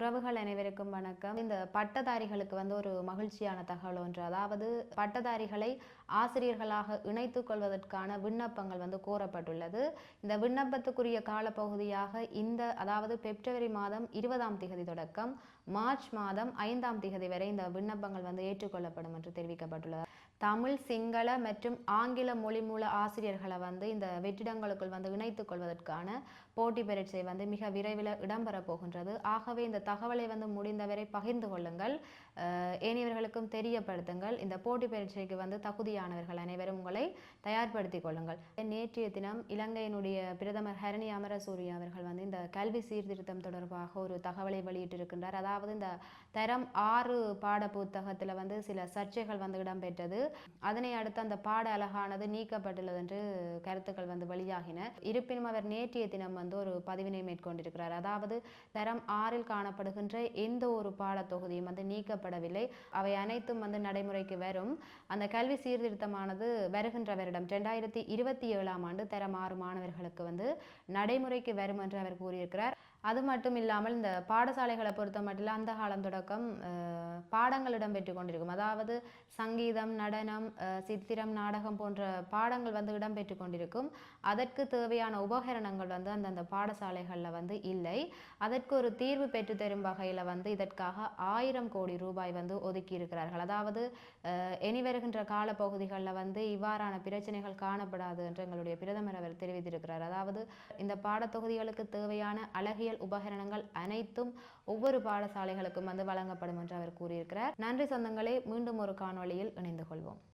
உறவுகள் அனைவருக்கும் வணக்கம். இந்த பட்டதாரிகளுக்கு வந்து ஒரு மகிழ்ச்சியான தகவல் ஒன்று. அதாவது பட்டதாரிகளை ஆசிரியர்களாக இணைத்துக் கொள்வதற்கான விண்ணப்பங்கள் வந்து கோரப்பட்டுள்ளது. இந்த விண்ணப்பத்துக்குரிய காலப்பகுதியாக இந்த அதாவது பிப்ரவரி மாதம் இருபதாம் திகதி தொடக்கம் மார்ச் மாதம் ஐந்தாம் திகதி வரை இந்த விண்ணப்பங்கள் வந்து ஏற்றுக்கொள்ளப்படும் என்று தெரிவிக்கப்பட்டுள்ளது. தமிழ் சிங்கள மற்றும் ஆங்கில மொழி மூல ஆசிரியர்களை வந்து இந்த வெற்றிடங்களுக்குள் வந்து இணைத்துக் கொள்வதற்கான போட்டி பரீட்சை வந்து மிக விரைவில் இடம்பெறப் போகின்றது. ஆகவே இந்த தகவலை வந்து முடிந்தவரை பகிர்ந்து கொள்ளுங்கள். ஏனையவர்களுக்கும் தெரியப்படுத்துங்கள். இந்த போட்டி பரீட்சைக்கு வந்து தகுதியானவர்கள் அனைவரும் உங்களை தயார்படுத்திக் கொள்ளுங்கள். நேற்றைய தினம் இலங்கையினுடைய பிரதமர் ஹரணி அமரசூரிய அவர்கள் வந்து இந்த கல்வி சீர்திருத்தம் தொடர்பாக ஒரு தகவலை வெளியிட்டிருக்கின்றார். அதாவது இந்த தரம் ஆறு பாட புத்தகத்தில் வந்து சில சர்ச்சைகள் வந்து இடம்பெற்றது. அதனை அடுத்து அந்த பாட அழகானது நீக்கப்பட்டுள்ளது என்று கருத்துக்கள் வந்து வெளியாகின. இருப்பினும் அவர் நேற்றைய தினம் வந்து ஒரு பதிவினை மேற்கொண்டிருக்கிறார். அதாவது தரம் ஆறில் காணப்படுகின்ற எந்த ஒரு பாடத்தொகுதியும் வந்து நீக்கப்படவில்லை. அவை அனைத்தும் வந்து நடைமுறைக்கு வரும். அந்த கல்வி சீர்திருத்தமானது வருகின்ற வருடம் ரெண்டாயிரத்தி இருபத்தி ஏழாம் ஆண்டு தரம் ஆறு மாணவர்களுக்கு வந்து நடைமுறைக்கு வரும் என்று அவர் கூறியிருக்கிறார். அது மட்டும் இல்லாமல் இந்த பாடசாலைகளை பொறுத்த மட்டும் அந்த காலம் தொடக்கம் பாடங்களிடம் பாடங்கள் இடம்பெற்று கொண்டிருக்கும். அதாவது சங்கீதம் நடனம் சித்திரம் நாடகம் போன்ற பாடங்கள் வந்து இடம்பெற்று கொண்டிருக்கும். அதற்கு தேவையான உபகரணங்கள் வந்து அந்தந்த பாடசாலைகளில் வந்து இல்லை. அதற்கு ஒரு தீர்வு பெற்றுத்தரும் வகையில் வந்து இதற்காக ஆயிரம் கோடி ரூபாய் வந்து ஒதுக்கி இருக்கிறார்கள் அதாவது இனி வருகின்ற காலப்பகுதிகளில் வந்து இவ்வாறான பிரச்சனைகள் காணப்படாது என்று எங்களுடைய பிரதமர் அவர் தெரிவித்திருக்கிறார். அதாவது இந்த பாடத்தொகுதிகளுக்கு தேவையான அழகியல் உபகரணங்கள் அனைத்தும் ஒவ்வொரு பாடசாலைகளுக்கும் வந்து வழங்கப்படும் என்று அவர் கூறியிருக்கிறார். நன்றி சொந்தங்களே மீண்டும் ஒரு காணொளியில் இணைந்து கொள்வோம். ஆகும்